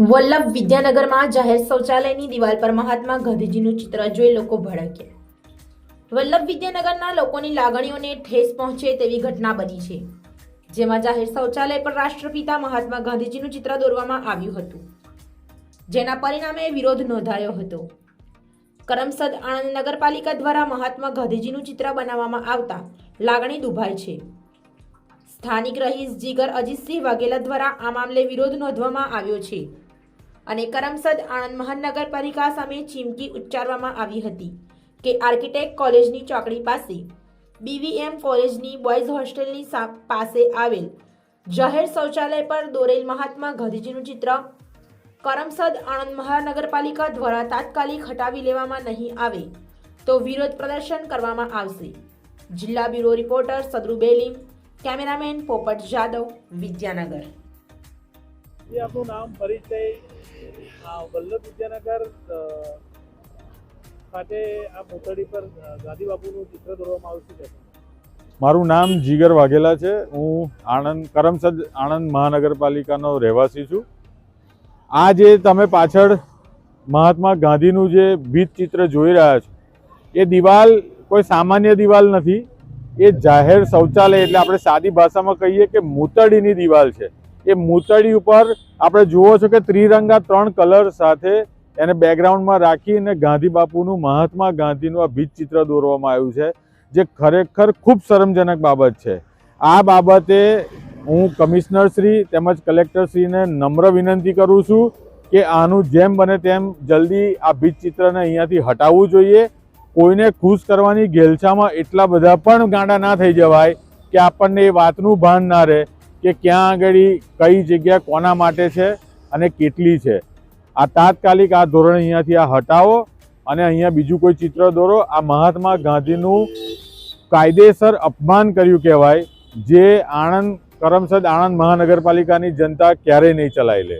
વલ્લભ વિદ્યાનગરમાં જાહેર શૌચાલયની દિવાલ પર મહાત્મા ગાંધીજીનું ચિત્ર જોઈ લોકો ભડક્યા. વલ્લભ વિદ્યાનગરના લોકોની લાગણીઓને ઠેસ પહોંચે તેવી ઘટના બની છે, જેમાં જાહેર શૌચાલય પર રાષ્ટ્રપિતા મહાત્મા ગાંધીજીનું ચિત્ર દોરવામાં આવ્યું હતું, જેના પરિણામે વિરોધ નોંધાયો હતો. કરમસદ આણંદ નગરપાલિકા દ્વારા મહાત્મા ગાંધીજીનું ચિત્ર બનાવવામાં આવતા લાગણી દુભાય છે. સ્થાનિક રહીશ જીગર અજીતસિંહ વાઘેલા દ્વારા આ મામલે વિરોધ નોંધવામાં આવ્યો છે. અને કરમસદ આણંદ મહાનગરપાલિકા સામે ચીમકી ઉચ્ચારવામાં આવી હતી કે આર્કિટેક્ટ કોલેજની ચોકડી પાસે બીવીએમ કોલેજની બોયઝ હોસ્ટેલની પાસે આવેલ જાહેર શૌચાલય પર દોરેલ મહાત્મા ગાંધીજીનું ચિત્ર. કરમસદ આણંદ મહાનગરપાલિકા દ્વારા તાત્કાલિક હટાવી લેવામાં નહીં આવે તો વિરોધ પ્રદર્શન કરવામાં આવશે. જિલ્લા bureau reporter Sadru Belim, cameraman Popat Jadav, Vidyanagar. એ આપનું નામ, પરિચય વલ્લભ વિદ્યાનગર ખાતે આ મોતડી પર ગાંધી બાપુનું ચિત્ર દોરવામાં આવ્યું છે. મારું નામ જીગર વાઘેલા છે. હું આણંદ, કરમસદ આણંદ મહાનગરપાલિકાનો રહેવાસી છું. આ જે તમે પાછળ મહાત્મા ગાંધીનું જે ભીત ચિત્ર જોઈ રહ્યા છો, એ દિવાલ કોઈ સામાન્ય દિવાલ નથી. એ જાહેર શૌચાલય, એટલે આપણે સાદી ભાષામાં કહીએ કે મૂતડીની દિવાલ છે. એ મૂતળી ઉપર આપણે જુઓ છો કે ત્રિરંગા ત્રણ કલર સાથે એને બેકગ્રાઉન્ડમાં રાખીને ગાંધી બાપુનું, મહાત્મા ગાંધીનું આ ભીત ચિત્ર દોરવામાં આવ્યું છે, જે ખરેખર ખૂબ શરમજનક બાબત છે. આ બાબતે હું કમિશનર શ્રી તેમજ કલેક્ટર શ્રીને નમ્ર વિનંતી કરું છું કે આનું જેમ બને તેમ જલ્દી આ ભીત ચિત્રને અહીંયાથી હટાવવું જોઈએ. કોઈને ખુશ કરવાની ઘેલછામાં એટલા બધા પણ ગાંડા ના થઈ જવાય કે આપણને એ વાતનું ભાન ના રહે. કે ક્યાં આગળ કઈ જગ્યા કોના માટે છે અને કેટલી છે. આ તાત્કાલિક આ ધોરણ અહીંયાથી આ હટાવો અને અહીંયા બીજું કોઈ ચિત્ર દોરો. આ મહાત્મા ગાંધીનું કાયદેસર અપમાન કર્યું કહેવાય, જે આણંદ કરમસદ આણંદ મહાનગરપાલિકાની જનતા ક્યારેય નહીં ચલાવી લે.